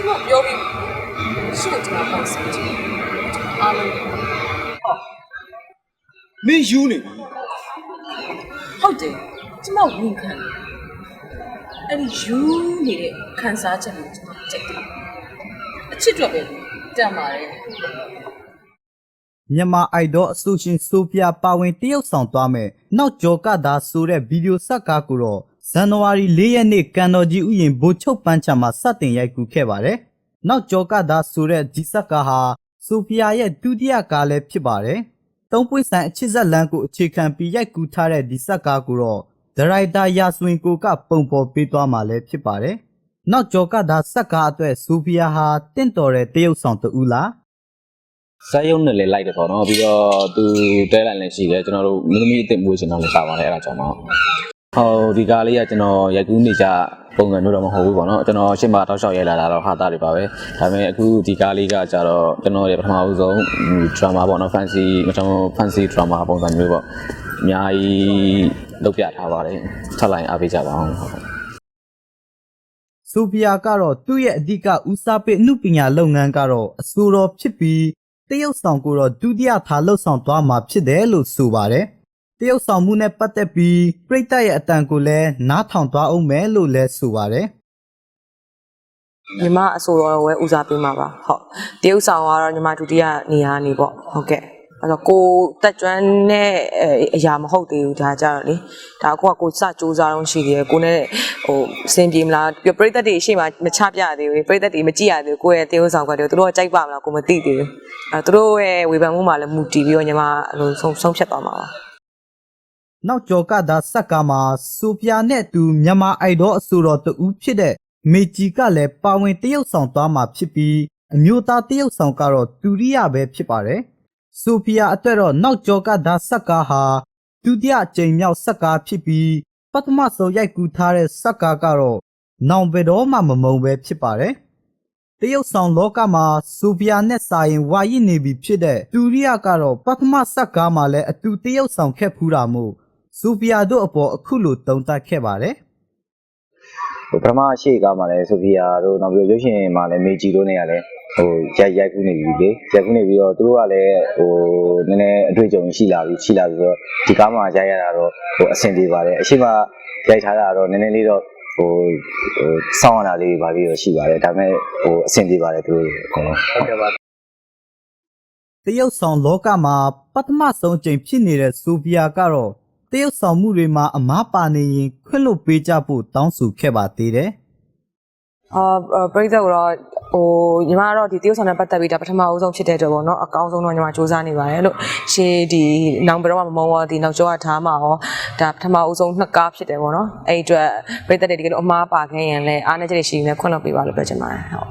ကျမပြောပြီးရှင့်ကျွန်တော်ပေါ့စမ်းချင်အားလုံးမင်းယူနေဟုတ်တယ်ကျမဝန်ခံတယ်အဲ့ဒီယူနေတဲ့ခံစားချက်ကိုကျမကြိုက်တယ်အချစ်တော့ပဲတန်ပါတယ်မြန်မာအိုက်ဒေါအဆိုရှင်ဆိုဖီယာပါဝင်တရုတ်ဆောင်သွားမယ်နောက်ကျော်ကသာဆိုတဲ့ဗီဒီယိုဆက်ကားကိုတော့ ဇန်နဝါရီ၄ရက်နေ့ကန်တော်ကြီးဥယျာဉ်ဘိုလ်ချုပ်ပန်းချံမှာစတင်ရိုက်ကူးခဲ့ပါတယ်နောက်ကျော်ကသာဆိုတဲ့ဒီဆက်ကားဟာဆိုဖီယာရဲ့ဒုတိယကားလည်းဖြစ်ပါတယ်သုံးပွင့်ဆိုင်အချစ်ဇက်လန်ကိုအခြေခံပြီးရိုက်ကူးထားတဲ့ဒီဆက်ကားကိုတော့ဒရိုက်တာယာဆွင်ကိုကပုံဖော်ပေးသွားမှာလည်းဖြစ်ပါတယ်နောက်ကျော်ကသာဆက်ကားအတွက်ဆိုဖီယာဟာတင့်တော်တဲ့တရုတ်ဆောင်တူလားဇက်ရုံနဲ့လည်းလိုက်တယ်ပေါ့နော်ပြီးတော့သူတဲလိုက်လည်းရှိတယ်ကျွန်တော်တို့မင်းသမီးအစ်စ်မွေးချင်တော့လည်းပါပါတယ်အဲ့ဒါကြောင့်ပေါ့ ဟောဒီကားလေးကကျွန်တော်ရိုက်ကူးနေကြပုံစံမျိုးတော့မဟုတ်ဘူးပေါ့နော်ကျွန်တော်ရှင်းမတောက်လျှောက်ရိုက်လာတာတော့ဟာတာတွေပါပဲဒါပေမဲ့အခုဒီကားလေးကကြတော့ကျွန်တော်ရဲ့ပထမဦးဆုံး drama ပေါ့နော် fancy မကျွန်တော် fancy drama ပုံစံမျိုးပေါ့အများကြီးလုပ်ပြထားပါတယ်ထပ်လိုက်အားပေးကြပါအောင်ဟုတ်ဆိုဖီယာကတော့သူ့ရဲ့အဓိကဦးစားပေးအမှုပညာလုပ်ငန်းကတော့အဆိုတော်ဖြစ်ပြီးတရုတ်ဆောင်ကိုတော့ဒုတိယထားလှုပ်ဆောင်သွားမှာဖြစ်တယ်လို့ဆိုပါတယ်။ တရုတ်ဆောင်မှုနဲ့ပတ်သက်ပြီးပြိတ္တရဲ့အတန်ကိုလည်းနားထောင်သွားအောင်မယ်လို့လည်းဆိုပါတယ်ညီမအဆိုတော်ဝဲဦးစားပေးမှာပါဟုတ်တရုတ်ဆောင်ကတော့ညီမဒုတိယနေရာနေပေါ့ဟုတ်ကဲ့အဲ့တော့ကိုတက်ကျွမ်းနဲ့အရာမဟုတ်သေးဘူးဒါကြတော့လေဒါကိုကကိုစစူးစားတော့ရှိသေးတယ်ကိုနဲ့ဟိုအစင်ပြေမလားပြပရိသတ်တွေရှေ့မှာမချပြသေးဘူးပရိသတ်တွေမကြည့်ရသေးဘူးကိုရဲ့တရုတ်ဆောင်ကတော့သူတို့ကကြိုက်ပါမလားကိုမသိသေးဘူးအဲသူတို့ရဲ့ဝေဖန်မှုမှာလည်းမူတည်ပြီးတော့ညီမအဲ့လိုဆုံးဆုံးဖြတ်သွားမှာပါ။ နောက်ကျော်ကသာစက်ကားမှာဆိုဖီယာနဲ့သူမြန်မာအိုက်ဒေါအဆိုတော်တူဖြစ်တဲ့မေဂျီကလည်းပါဝင်တရုတ်ဆောင်သွားမှာဖြစ်ပြီးအမျိုးသားတရုတ်ဆောင်ကတော့တူရိယပဲဖြစ်ပါတယ်။ဆိုဖီယာအတွက်တော့နောက်ကျော်ကသာစက်ကားဟာဒုတိယအကြိမ်မြောက်စက်ကားဖြစ်ပြီးပထမဆုံးရိုက်ကူးထားတဲ့စက်ကားကတော့နောင်ဘယ်တော့မှမမုံပဲဖြစ်ပါတယ်။တရုတ်ဆောင်လောကမှာဆိုဖီယာနဲ့စာရင်ဝါရစ်နေပြီဖြစ်တဲ့တူရိယကတော့ပထမစက်ကားမှာလည်းအတူတရုတ်ဆောင်ခဲ့ဖူးတာမို့ ဆိုဖီယာတို့အပေါ်အခုလိုတုံ့တက်ခဲ့ပါတယ်။ဟိုပထမရှေ့ကားမှာလည်းဆိုဖီယာတို့နောက်ပြီးရုပ်ရှင်မှာလည်းမေဂျီတို့နဲ့ကလည်းဟိုရိုက်ရိုက်ကူးနေပြီလေရိုက်ကူးနေပြီးတော့သူတို့ကလည်းဟိုနည်းနည်းအတွေ့အကြုံရှိလာပြီရှိလာပြီးတော့ဒီကားမှာရိုက်ရတာတော့ဟိုအဆင်ပြေပါတယ်အရှိမရိုက်ထားတာတော့နည်းနည်းလေးတော့ဟိုဟိုစောင့်ရတာလေးပါလေးတော့ရှိပါတယ်ဒါပေမဲ့ဟိုအဆင်ပြေပါတယ်သူတို့အကုန်လုံးဟုတ်ကဲ့ပါတရုတ်ဆောင်လောကမှာပထမဆုံးအကြိမ်ဖြစ်နေတဲ့ဆိုဖီယာကတော့ တရုတ်ဆောင်မှုတွေမှာအမားပါနေရင်ခွင့်လွှတ်ပေးကြဖို့တောင်းဆိုခဲ့ပါသေးတယ်အာပရိသတ်ကတော့ဟိုညီမကတော့ဒီတရုတ်ဆောင်နဲ့ပတ်သက်ပြီးဒါပထမအဆုံးဖြစ်တဲ့အတွက်ပေါ့နော်အကောင်းဆုံးတော့ညီမစူးစမ်းနေပါတယ်လို့ရှေးဒီနောင်ဘယ်တော့မှမမုံတော့ဒီနောက်ကျောကထားမှာရောဒါပထမအဆုံးနှစ်ကားဖြစ်တယ်ပေါ့နော်အဲ့ဒီအတွက်ပရိသတ်တွေတကယ်လို့အမားပါခဲ့ရင်လည်းအားနေချက်တွေရှိရင်လည်းခွင့်လွှတ်ပေးပါလို့ပြောချင်ပါတယ်ဟုတ်